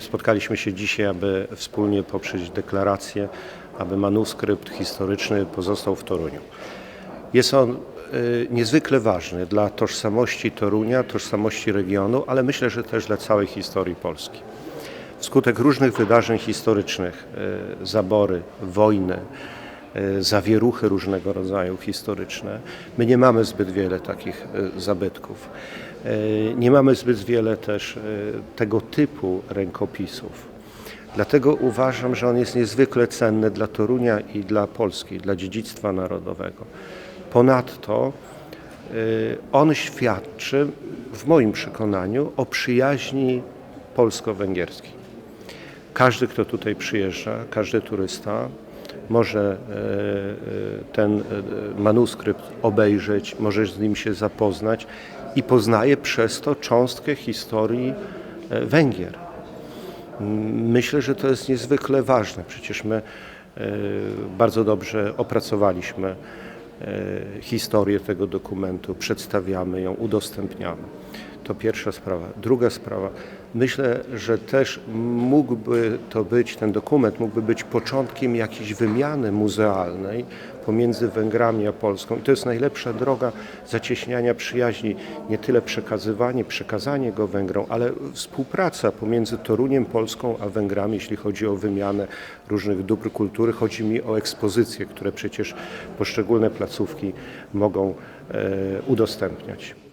spotkaliśmy się dzisiaj, aby wspólnie poprzeć deklarację, aby manuskrypt historyczny pozostał w Toruniu. Jest on y, niezwykle ważny dla tożsamości Torunia, tożsamości regionu, ale myślę, że też dla całej historii Polski. Wskutek różnych wydarzeń historycznych, y, zabory, wojny, zawieruchy różnego rodzaju historyczne, my nie mamy zbyt wiele takich y, zabytków. Y, Nie mamy zbyt wiele też tego typu rękopisów. Dlatego uważam, że on jest niezwykle cenny dla Torunia i dla Polski, dla dziedzictwa narodowego. Ponadto on świadczy, w moim przekonaniu, o przyjaźni polsko-węgierskiej. Każdy, kto tutaj przyjeżdża, każdy turysta może e, e, ten e, manuskrypt obejrzeć, może z nim się zapoznać i poznaje przez to cząstkę historii Węgier. Myślę, że to jest niezwykle ważne. Przecież my bardzo dobrze opracowaliśmy historię tego dokumentu, przedstawiamy ją, udostępniamy. To pierwsza sprawa. Druga sprawa. Myślę, że też mógłby to być, ten dokument mógłby być początkiem jakiejś wymiany muzealnej pomiędzy Węgrami a Polską. I to jest najlepsza droga zacieśniania przyjaźni, nie tyle przekazywanie, przekazanie go Węgrom, ale współpraca pomiędzy Toruniem, Polską a Węgrami, jeśli chodzi o wymianę różnych dóbr kultury. Chodzi mi o ekspozycje, które przecież poszczególne placówki mogą e, udostępniać.